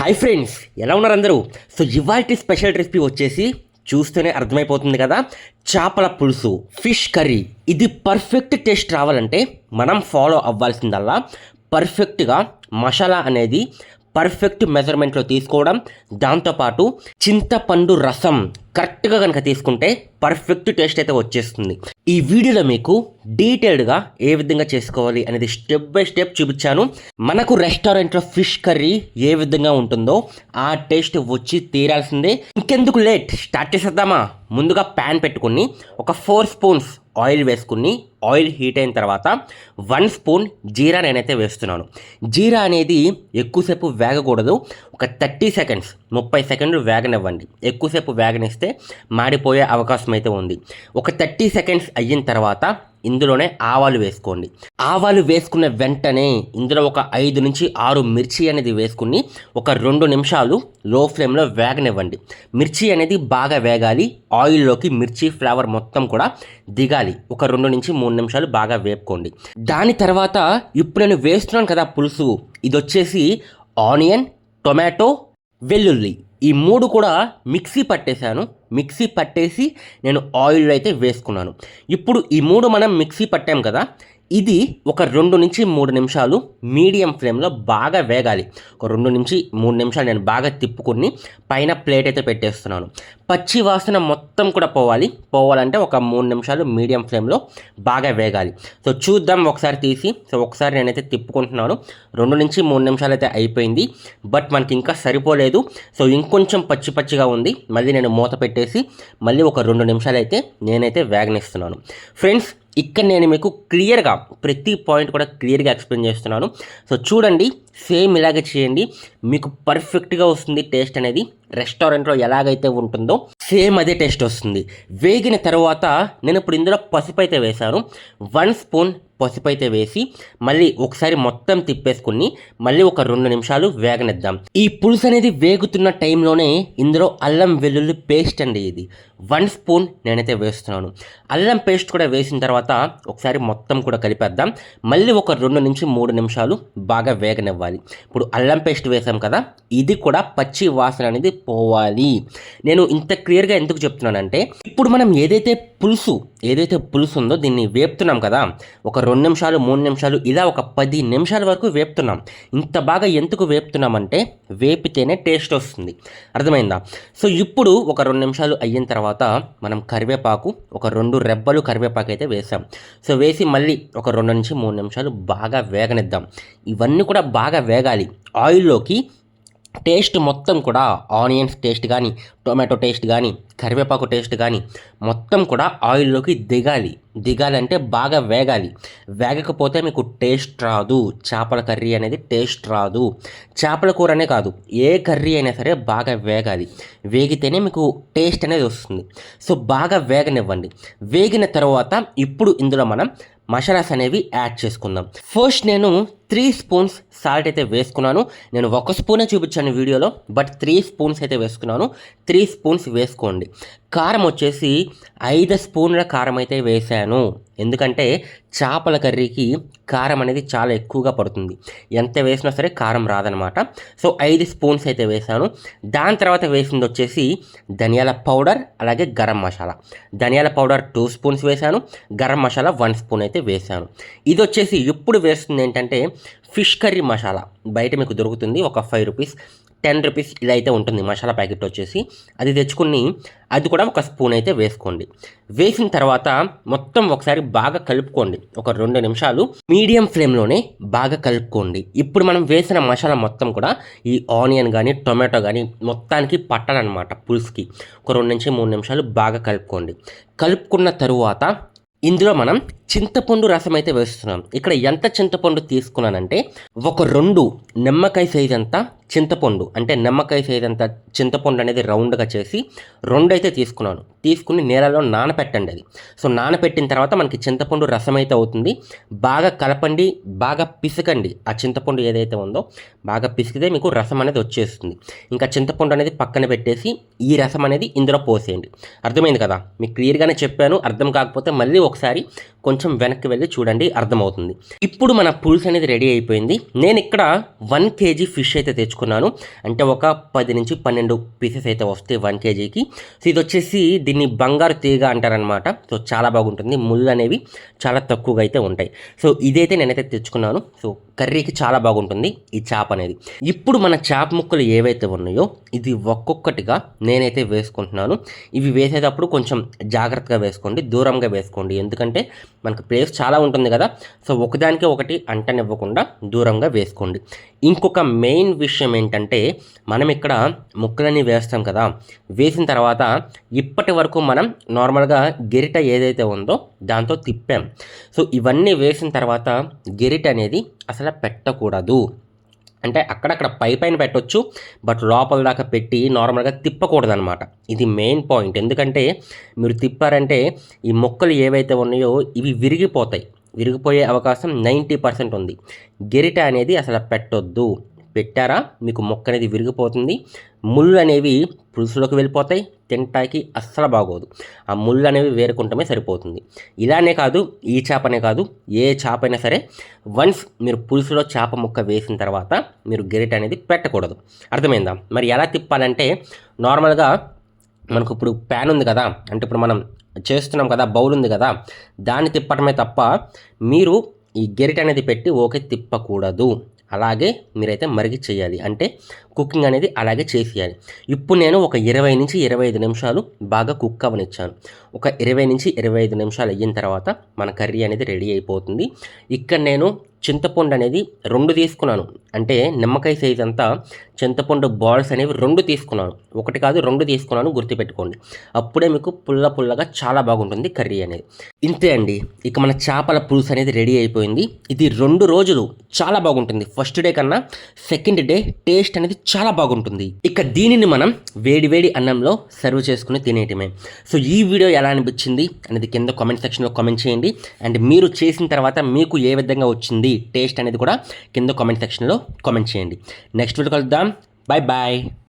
Hi friends ఎలా ఉన్నారు అందరూ? సో ఇవాళ స్పెషల్ రెసిపీ వచ్చేసి చూస్తేనే అర్థమైపోతుంది కదా? చేపల పులుసు ఫిష్ కర్రీ ఇది పర్ఫెక్ట్ టేస్ట్ రావాలంటే మనం ఫాలో అవ్వాల్సిందల్లా పర్ఫెక్ట్గా మసాలా అనేది పర్ఫెక్ట్ మెజర్మెంట్లో తీసుకోవడం దాంతోపాటు చింతపండు రసం కరెక్ట్గా కనుక తీసుకుంటే పర్ఫెక్ట్ టేస్ట్ అయితే వచ్చేస్తుంది. ఈ వీడియోలో మీకు డీటెయిల్డ్గా ఏ విధంగా చేసుకోవాలి అనేది స్టెప్ బై స్టెప్ చూపించాను. మనకు రెస్టారెంట్లో ఫిష్ కర్రీ ఏ విధంగా ఉంటుందో ఆ టేస్ట్ వచ్చి తీరాల్సిందే. ఇంకెందుకు లేట్? స్టార్ట్ చేసేద్దామా? ముందుగా ప్యాన్ పెట్టుకుని ఒక ఫోర్ స్పూన్స్ ఆయిల్ వేసుకుని ఆయిల్ హీట్ అయిన తర్వాత వన్ స్పూన్ జీరా నేనైతే వేస్తున్నాను. జీరా అనేది ఎక్కువసేపు వేగకూడదు. ఒక థర్టీ సెకండ్స్ ముప్పై సెకండ్లు వేగనివ్వండి. ఎక్కువసేపు వేగనిస్తే మాడిపోయే అవకాశం అయితే ఉంది. ఒక థర్టీ సెకండ్స్ అయిన తర్వాత ఇందులోనే ఆవాలు వేసుకోండి. ఆవాలు వేసుకున్న వెంటనే ఇందులో ఒక ఐదు నుంచి ఆరు మిర్చి అనేది వేసుకుని ఒక రెండు నిమిషాలు లో ఫ్లేమ్లో వేగనివ్వండి. మిర్చి అనేది బాగా వేగాలి. ఆయిల్లోకి మిర్చి ఫ్లేవర్ మొత్తం కూడా దిగాలి. ఒక రెండు నుంచి మూడు నిమిషాలు బాగా వేపుకోండి. దాని తర్వాత ఇప్పుడు నేను వేస్తున్నాను కదా పులుసు. ఇది వచ్చేసి ఆనియన్ టొమాటో వెల్లుల్లి. ఈ మూడు కూడా మిక్సీ పట్టేశాను. మిక్సీ పట్టేసి నేను ఆయిల్ అయితే వేసుకున్నాను. ఇప్పుడు ఈ మూడు మనం మిక్సీ పట్టాం కదా. ఇది ఒక రెండు నుంచి మూడు నిమిషాలు మీడియం ఫ్లేమ్లో బాగా వేగాలి. ఒక రెండు నుంచి మూడు నిమిషాలు నేను బాగా తిప్పుకుని పైన ప్లేట్ అయితే పెట్టేస్తున్నాను. పచ్చి వాసన మొత్తం కూడా పోవాలి. పోవాలంటే ఒక మూడు నిమిషాలు మీడియం ఫ్లేమ్లో బాగా వేగాలి. సో చూద్దాం ఒకసారి తీసి. సో ఒకసారి నేనైతే తిప్పుకుంటున్నాను. రెండు నుంచి మూడు నిమిషాలు అయితే అయిపోయింది. బట్ మనకి ఇంకా సరిపోలేదు. సో ఇంకొంచెం పచ్చి పచ్చిగా ఉంది. మళ్ళీ నేను మూత పెట్టేసి మళ్ళీ ఒక రెండు నిమిషాలు అయితే నేనైతే వేగనిస్తున్నాను. ఫ్రెండ్స్ ఇక్కడ నేను మీకు క్లియర్గా ప్రతి పాయింట్ కూడా క్లియర్గా ఎక్స్ప్లెయిన్ చేస్తున్నాను. సో చూడండి. సేమ్ ఇలాగే చేయండి. మీకు పర్ఫెక్ట్గా వస్తుంది టేస్ట్ అనేది. రెస్టారెంట్లో ఎలాగైతే ఉంటుందో సేమ్ అదే టేస్ట్ వస్తుంది. వేగిన తర్వాత నేను ఇప్పుడు ఇందులో పసుపు అయితే వేశాను. వన్ స్పూన్ పసుపు అయితే వేసి మళ్ళీ ఒకసారి మొత్తం తిప్పేసుకుని మళ్ళీ ఒక రెండు నిమిషాలు వేగనిద్దాం. ఈ పులుసు అనేది వేగుతున్న టైంలోనే ఇందులో అల్లం వెల్లుల్లి పేస్ట్ అండి ఇది. వన్ స్పూన్ నేనైతే వేస్తున్నాను. అల్లం పేస్ట్ కూడా వేసిన తర్వాత ఒకసారి మొత్తం కూడా కలిపేద్దాం. మళ్ళీ ఒక రెండు నుంచి మూడు నిమిషాలు బాగా వేగనివ్వాలి. ఇప్పుడు అల్లం పేస్ట్ వేసాం కదా ఇది కూడా పచ్చి వాసన అనేది పోవాలి. నేను ఇంత క్లియర్గా ఎందుకు చెప్తున్నానంటే ఇప్పుడు మనం ఏదైతే పులుసు ఏదైతే పులుసు ఉందో దీన్ని వేపుతున్నాం కదా ఒక రెండు నిమిషాలు మూడు నిమిషాలు ఇలా ఒక పది నిమిషాల వరకు వేపుతున్నాం. ఇంత బాగా ఎందుకు వేపుతున్నామంటే వేపితేనే టేస్ట్ వస్తుంది. అర్థమైందా? సో ఇప్పుడు ఒక రెండు నిమిషాలు అయిన తర్వాత మనం కరివేపాకు ఒక రెండు రెబ్బలు కరివేపాకు అయితే వేసాం. సో వేసి మళ్ళీ ఒక రెండు నుంచి మూడు నిమిషాలు బాగా వేగనిద్దాం. ఇవన్నీ కూడా బాగా వేగాలి. ఆయిల్లోకి టేస్ట్ మొత్తం కూడా ఆనియన్స్ టేస్ట్ కానీ టొమాటో టేస్ట్ కానీ కరివేపాకు టేస్ట్ కానీ మొత్తం కూడా ఆయిల్లోకి దిగాలి. దిగాలంటే బాగా వేగాలి. వేగకపోతే మీకు టేస్ట్ రాదు. చేపల కర్రీ అనేది టేస్ట్ రాదు. చేపల కూర అనే కాదు ఏ కర్రీ అయినా సరే బాగా వేగాలి. వేగితేనే మీకు టేస్ట్ అనేది వస్తుంది. సో బాగా వేగనివ్వండి. వేగిన తర్వాత ఇప్పుడు ఇందులో మనం మసాలాస్ అనేవి యాడ్ చేసుకుందాం. ఫస్ట్ నేను త్రీ స్పూన్స్ సాల్ట్ అయితే వేసుకున్నాను. నేను ఒక స్పూనే చూపించాను వీడియోలో బట్ త్రీ స్పూన్స్ అయితే వేసుకున్నాను. త్రీ స్పూన్స్ వేసుకోండి. కారం వచ్చేసి ఐదు స్పూన్ల కారం అయితే వేసాను ఎందుకంటే చేపల కర్రీకి కారం అనేది చాలా ఎక్కువగా పడుతుంది. ఎంత వేసినా సరే కారం రాదనమాట. సో ఐదు స్పూన్స్ అయితే వేసాను దాని తర్వాత వేసింది వచ్చేసి ధనియాల పౌడర్ అలాగే గరం మసాలా. ధనియాల పౌడర్ టూ స్పూన్స్ వేసాను గరం మసాలా వన్ స్పూన్ అయితే వేసాను ఇది వచ్చేసి ఇప్పుడు వేస్తుంది ఏంటంటే ఫిష్ కర్రీ మసాలా. బయట మీకు దొరుకుతుంది ఒక ఫైవ్ రూపీస్. టెన్ రూపీస్ ఇదైతే ఉంటుంది మసాలా ప్యాకెట్ వచ్చేసి. అది తెచ్చుకుని అది కూడా ఒక స్పూన్ అయితే వేసుకోండి. వేసిన తర్వాత మొత్తం ఒకసారి బాగా కలుపుకోండి. ఒక రెండు నిమిషాలు మీడియం ఫ్లేమ్లోనే బాగా కలుపుకోండి. ఇప్పుడు మనం వేసిన మసాలా మొత్తం కూడా ఈ ఆనియన్ కానీ టొమాటో కానీ మొత్తానికి పట్టాలన్నమాట పులుసుకి. ఒక రెండు నుంచి మూడు నిమిషాలు బాగా కలుపుకోండి. కలుపుకున్న తరువాత ఇందులో మనం చింతపండు రసం అయితే వేస్తున్నాం. ఇక్కడ ఎంత చింతపండు తీసుకున్నానంటే ఒక రెండు నిమ్మకాయ సైజ్ అంతా చింతపండు అంటే నిమ్మకాయ సైజ్ అంతా చింతపండు అనేది రౌండ్గా చేసి రెండు అయితే తీసుకున్నాను. తీసుకుని నీళ్ళలో నానపెట్టండి అది. సో నానపెట్టిన తర్వాత మనకి చింతపండు రసం అయితే అవుతుంది. బాగా కలపండి బాగా పిసకండి. ఆ చింతపండు ఏదైతే ఉందో బాగా పిసికితే మీకు రసం అనేది వచ్చేస్తుంది. ఇంకా చింతపండు అనేది పక్కన పెట్టేసి ఈ రసం అనేది ఇందులో పోసేయండి. అర్థమైంది కదా? మీకు క్లియర్గానే చెప్పాను. అర్థం కాకపోతే మళ్ళీ ఒకసారి కొంచెం వెనక్కి వెళ్ళి చూడండి అర్థమవుతుంది. ఇప్పుడు మన పులుసు అనేది రెడీ అయిపోయింది. నేను ఇక్కడ వన్ కేజీ ఫిష్ అయితే తెచ్చుకున్నాను. అంటే ఒక పది నుంచి పన్నెండు పీసెస్ అయితే వస్తాయి వన్ కేజీకి. సో ఇది వచ్చేసి దీన్ని బంగారు తీగ అంటారనమాట సో చాలా బాగుంటుంది. ముళ్ళు అనేవి చాలా తక్కువగా అయితే ఉంటాయి. సో ఇదైతే నేనైతే తెచ్చుకున్నాను. సో కర్రీకి చాలా బాగుంటుంది ఈ చేప అనేది. ఇప్పుడు మన చేప ముక్కలు ఏవైతే ఉన్నాయో ఇది ఒక్కొక్కటిగా నేనైతే వేసుకుంటున్నాను. ఇవి వేసేటప్పుడు కొంచెం జాగ్రత్తగా వేసుకోండి దూరంగా వేసుకోండి. ఎందుకంటే మనకు ప్లేస్ చాలా ఉంటుంది కదా. సో ఒకదానికి ఒకటి అంటనివ్వకుండా దూరంగా వేసుకోండి. ఇంకొక మెయిన్ విషయం ఏంటంటే మనం ఇక్కడ ముక్కలన్నీ వేస్తాం కదా. వేసిన తర్వాత ఇప్పటి వరకు మనం నార్మల్గా గెరిట ఏదైతే ఉందో దాంతో తిప్పాం. సో ఇవన్నీ వేసిన తర్వాత గెరిట అనేది అసలు పెట్టకూడదు. అంటే అక్కడక్కడ పై పైన పెట్టొచ్చు బట్ లోపల దాకా పెట్టి నార్మల్గా తిప్పకూడదు అనమాట ఇది మెయిన్ పాయింట్. ఎందుకంటే మీరు తిప్పారంటే ఈ మొక్కలు ఏవైతే ఉన్నాయో ఇవి విరిగిపోతాయి. విరిగిపోయే అవకాశం నైంటీ పర్సెంట్ ఉంది. గెరిట అనేది అసలు పెట్టొద్దు. పెట్టారా? మీకు మొక్క అనేది విరిగిపోతుంది. ముళ్ళు అనేవి పులుసులోకి వెళ్ళిపోతాయి తింటాకి అస్సలు బాగోదు. ఆ ముళ్ళు అనేవి వేరుకుంటమే సరిపోతుంది. ఇలానే కాదు ఈ చేపనే కాదు ఏ చేప అయినా సరే వన్స్ మీరు పులుసులో చేప ముక్క వేసిన తర్వాత మీరు గెరిట అనేది పెట్టకూడదు. అర్థమైందా? మరి ఎలా తిప్పాలంటే నార్మల్గా మనకు ఇప్పుడు ప్యాన్ ఉంది కదా అంటే ఇప్పుడు మనం చేస్తున్నాం కదా బౌల్ ఉంది కదా దాన్ని తిప్పటమే తప్ప మీరు ఈ గెరిట అనేది పెట్టి ఓకే తిప్పకూడదు. అలాగే మీరైతే మరిగి చేయాలి. అంటే కుకింగ్ అనేది అలాగే చేసేయాలి. ఇప్పుడు నేను ఒక ఇరవై నుంచి ఇరవై ఐదు నిమిషాలు బాగా కుక్ అవనిచ్చాను. ఒక ఇరవై నుంచి ఇరవై ఐదు నిమిషాలు అయిన తర్వాత మన కర్రీ అనేది రెడీ అయిపోతుంది. ఇక్కడ నేను చింతపండు అనేది రెండు తీసుకున్నాను. అంటే నిమ్మకాయ సైజ్ అంతా చింతపండు బాల్స్ అనేవి రెండు తీసుకున్నాను. ఒకటి కాదు రెండు తీసుకున్నాను గుర్తుపెట్టుకోండి. అప్పుడే మీకు పుల్ల పుల్లగా చాలా బాగుంటుంది కర్రీ అనేది. ఇంతే అండి. ఇక మన చేపల పులుసు అనేది రెడీ అయిపోయింది. ఇది రెండు రోజులు చాలా బాగుంటుంది. ఫస్ట్ డే కన్నా సెకండ్ డే టేస్ట్ అనేది చాలా బాగుంటుంది. ఇక దీనిని మనం వేడి వేడి అన్నంలో సర్వ్ చేసుకుని తినేయటమే. సో ఈ వీడియో ఎలా అనిపించింది అనేది కింద కామెంట్ సెక్షన్లో కామెంట్ చేయండి. అండ్ మీరు చేసిన తర్వాత మీకు ఏ విధంగా వచ్చింది టేస్ట్ అనేది కూడా కింద కామెంట్ సెక్షన్లో కామెంట్ చేయండి. నెక్స్ట్ వీడియో కలుద్దాం. Bye bye